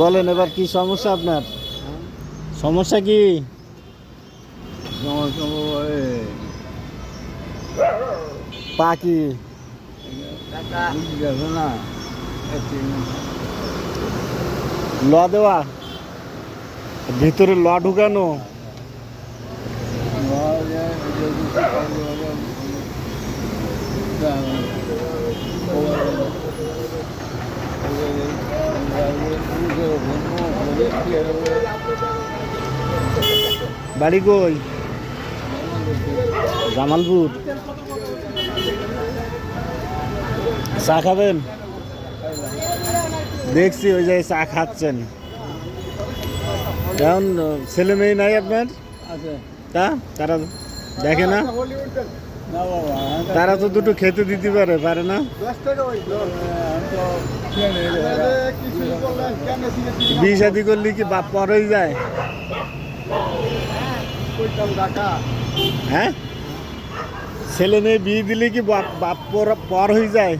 বলেন এবার কি সমস্যা আপনার? সমস্যা কি? পা কি ল দেওয়া। ভিতরে ল ঢুকানো। বাড়ি কই? জামালপুর। চা খাবেন? দেখছি ওই যে চা খাচ্ছেন। এখন ছেলে মেয়ে নাই আপনার? তা? তারা দেখে না? তারা তো দুটো খেতে দিতে পারে পারে না? বিয়ে শাদি করলে কি বাপ পর হয়ে যায়? হ্যাঁ? ছেলে মেয়ে বিয়ে দিলে কি বাপ বাপ পর হয়ে যায়?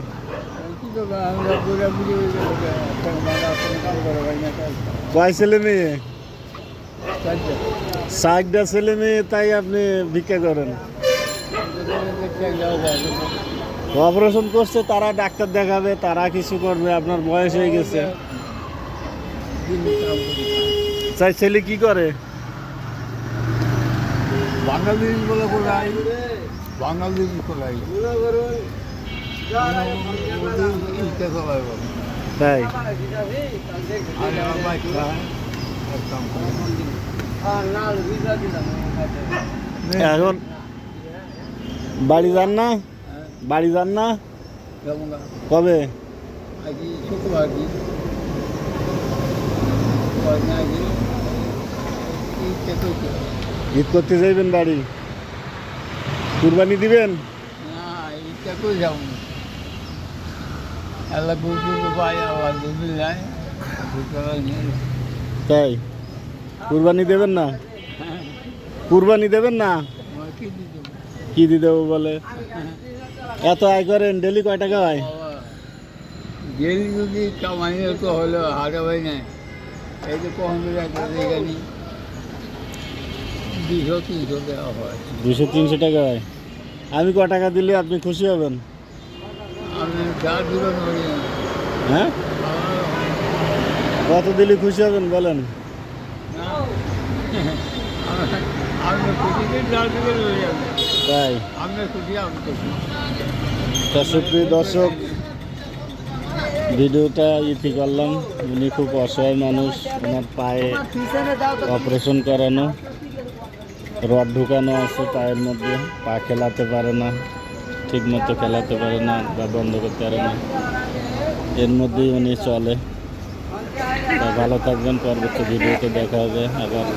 কয় ছেলে মেয়ে? ষাটটা ছেলে মেয়ে, তাই আপনি ভিক্ষা করেন। অপারেশন করছে তারা ডাক্তার দেখাবে তারা কিছু করবে আপনার বয়স হয়ে গেছে। তাই ছেলে কি করে? বাঙালি বলে কোথায় বাঙালি কোথায় তাই। এখন বাড়ি যান না? বাড়ি যান না? কবে? ঈদ করতে যাইবেন বাড়ি? কুরবানি দিবেন? তাই? কুরবানি দেবেন না? কুরবানি দেবেন না? কি দিয়ে দেবো বলে? এত আয় করেন ডেলি কয় টাকা হয়? গেলি যদি কামাই তো হলো হারাবাই নাই এই যে কখন এখানে দুশো তিনশো দেওয়া হয়। দুশো তিনশো টাকা হয়। আমি ক টাকা দিলে আপনি খুশি হবেন? আমি যা দিবেন হ্যাঁ? কত দিলে খুশি হবেন বলেন? আপনি খুশি যা দিবেন ওই যাবে তাই। তা সুপ্রিয় দর্শক, ভিডিওটা ইতি করলাম। উনি খুব অসহায় মানুষ, ওনার পায়ে অপারেশন করানো, রড ঢুকানো আছে পায়ের মধ্যে, পা খেলাতে পারে না ঠিক মতো খেলাতে পারে না বা বন্ধ করতে পারে না। এর মধ্যেই উনি চলে। তা ভালো থাকবেন, পরবর্তী ভিডিওতে দেখা হবে। আবার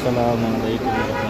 সালাম আলাইকুম।